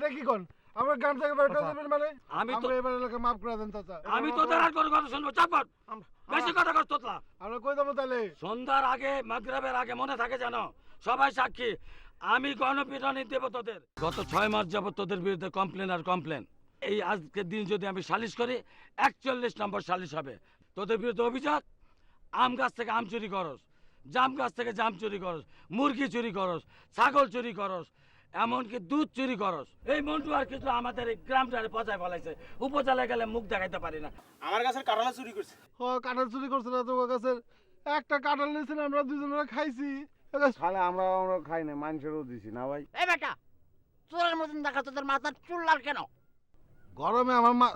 এটা কি কোন? আমার গান থেকে বের করে দেবেন মানে? আমি তো এবার এলাকা মাফ করে দেন চাচা। আমি আর কোনো কথা শুনব। চাপট বেশি কথা কর তোতলা। আমরা কই দেবো তাহলে? সন্ধ্যার আগে মাগরাবের আগে মনে থাকে জানো? সবাই সাক্ষী। আমি গণপিটনি দেব তোদের। গত ছয় মাস যাবত তোদের বিরুদ্ধে কমপ্লেন আর কমপ্লেন এই আজকের দিন যদি আমি সালিশ করি একচল্লিশ নম্বর সালিশ হবে। তোদের বিরুদ্ধে অভিযোগ? আম গাছ থেকে আম চুরি করস। জাম গাছ থেকে জাম চুরি করস। মুরগি চুরি করস। ছাগল চুরি করস। এমনকি দুধ চুরি করস। এই মন্টু আর কিছু আমাদের এই গ্রামটারে পচায় ফেলাইছে। উপজেলায় গেলে মুখ দেখাইতে পারি না। আমার কাছে কাঁঠালা চুরি করছে। ও কাঁঠাল চুরি করছে না তোমার কাছে একটা কাঁঠাল নিয়েছিল আমরা দুজনে খাইছি। তাহলে আমরা আমরা খাই না মানুষেরও দিছি না ভাই। এই বেটা চোরের মতন দেখা তোদের মাথার চুল লাল কেন? গরমে আমার মা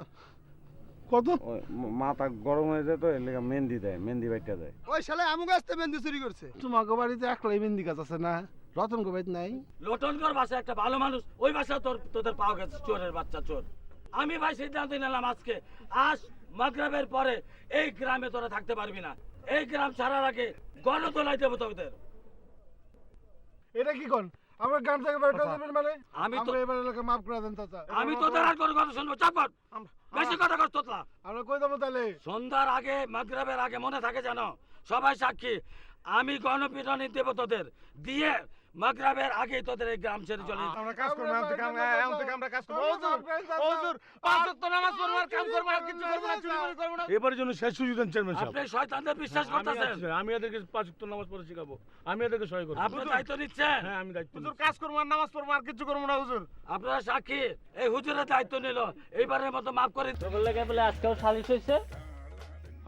কত? মাথা গরম হয়ে যায় তো এর লেগে মেহেন্দি দেয় মেহেন্দি বাইটা দেয়। ওই শালা আমু গাছ মেহেন্দি চুরি করছে। তোমাকে বাড়িতে একলাই মেহেন্দি গাছ আছে না? রতন নাই। বাসা একটা ভালো মানুষ ওই বাসা তোর তোদের পাওয়া গেছে চোরের বাচ্চা চোর। আমি ভাই সিদ্ধান্ত নিলাম আজকে আজ মাগরাবের পরে এই গ্রামে তোরা থাকতে পারবি না। এই গ্রাম ছাড়ার আগে গণতলায় দেবো তোদের। এটা কি কোন? আমার গান থেকে বের করে দেবেন মানে? আমি তো- আমরা এবার এলাকা মাফ করে দেন চাচা। আমি তোদের আর কোনো কথা শুনব চাপট। বেশি কথা কর তোতলা। আমরা কই দেবো তাহলে? সন্ধ্যার আগে মাগরাবের আগে মনে থাকে জানো সবাই সাক্ষী আমি গণপিটনি দেবো তোদের। দিয়ে মাগরাবের আগে তোদের এই গ্রাম ছেড়ে চলে আমরা কাজ করব এখন থেকে আমরা এখন থেকে আমরা কাজ করব। হুজুর, হুজুর, পাঁচ ওয়াক্ত নামাজ পড়ব আর কাম করব আর কিছু করব না চুরি করে করব না। এবারের জন্য শেষ সুযোগ দেন চেয়ারম্যান সাহেব। আপনি শয়তানদের বিশ্বাস করতেছেন? আমি এদেরকে পাঁচ ওয়াক্ত নামাজ পড়ে শেখাবো। আমি এদেরকে সহায় করব। আপনি দায়িত্ব নিচ্ছেন? হ্যাঁ আমি দায়িত্ব হুজুর কাজ করব আর নামাজ পড়ব আর কিছু করব না হুজুর। আপনারা সাক্ষী এই হুজুরের দায়িত্ব নিল। এইবারের মতো মাফ করে লেগে বলে আজকেও সালিশ হয়েছে।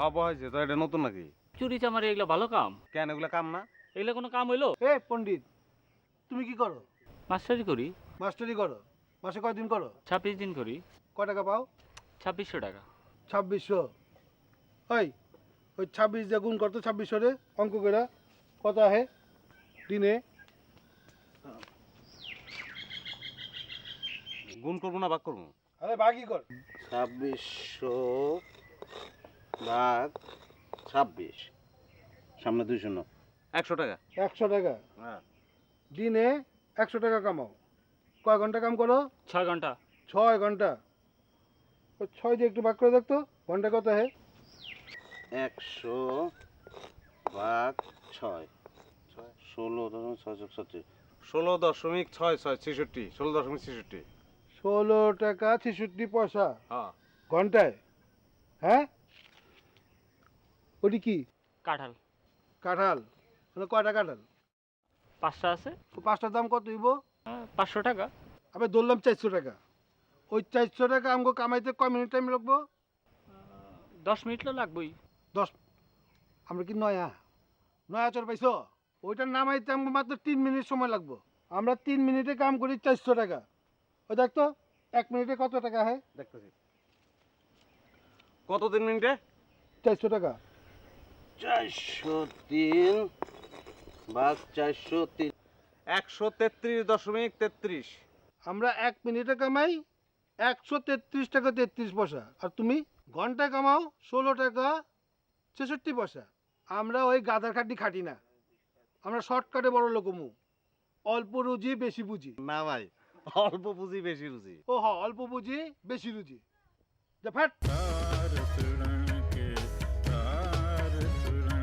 হবা হয়েছে। তো এটা নতুন নাকি? চুরি চামারি এগুলো ভালো কাম? কেন এগুলো কাম না? এগুলো কোনো কাম হইল? এ পণ্ডিত তুমি কি করো? মাস্টারি করি। মাস্টারি করো। মাসে কয়দিন করো? ছাব্বিশ দিন করি। কয় টাকা পাও? ছাব্বিশশো টাকা। ছাব্বিশশো। ওই ওই ছাব্বিশ দিয়ে গুণ করতো ছাব্বিশশো রে অঙ্ক করে। কত আহে? দিনে। গুণ করব না ভাগ করব? আরে বাকি কর। ছাব্বিশশো ভাগ ছাব্বিশ। সামনে দুই শূন্য। একশো টাকা। একশো টাকা। হ্যাঁ। দিনে একশো টাকা কামাও। কয় ঘণ্টা কাম করো? ছয় ঘণ্টা। ছয় ঘণ্টা। ওই ছয় দিয়ে একটু ভাগ করে দেখতো ঘণ্টা কত আহে একশো ভাগ ছয় ছয়। ষোলো দশমিক ছয় ছয় ছত্রিশ। ষোলো দশমিক ছয় ছয় ছেষট্টি ষোলো দশমিক ছেষট্টি। ষোলো টাকা ছেষট্টি পয়সা। হ্যাঁ। ঘন্টায়? হ্যাঁ? ওটি কি? কাঁঠাল। কাঁঠাল। মানে কয়টা কাঁঠাল? পাঁচটা আছে। তো পাঁচটার দাম কত হইব? পাঁচশো টাকা। আমি ধরলাম চারশো টাকা। ওই চারশো টাকা আমাকে কামাইতে কয় মিনিট টাইম লাগবো? দশ মিনিট তো লাগবেই। দশ আমরা কি নয়া? নয়া চর পাইছো? ওইটা নামাইতে আমাকে মাত্র তিন মিনিট সময় লাগবো। আমরা তিন মিনিটে কাম করি চারশো টাকা। ওই দেখতো এক মিনিটে কত টাকা হয়? দেখতেছি। কত তিন মিনিটে? চারশো টাকা। চারশো তিন চারশো তিন। একশো তেত্রিশ দশমিক তেত্রিশ। আমরা এক মিনিটে কামাই একশো তেত্রিশ টাকা তেত্রিশ পয়সা। আর তুমি ঘন্টায় কামাও ষোলো টাকা ছেষট্টি পয়সা। আমরা ওই গাদার খাটি খাটি না। আমরা শর্টকাটে বড় লোকমু অল্প রুজি বেশি বুঝি না ভাই অল্প পুঁজি বেশি রুচি ও হ অল্প বুঝি বেশি রুজি। যা ফ্যাট।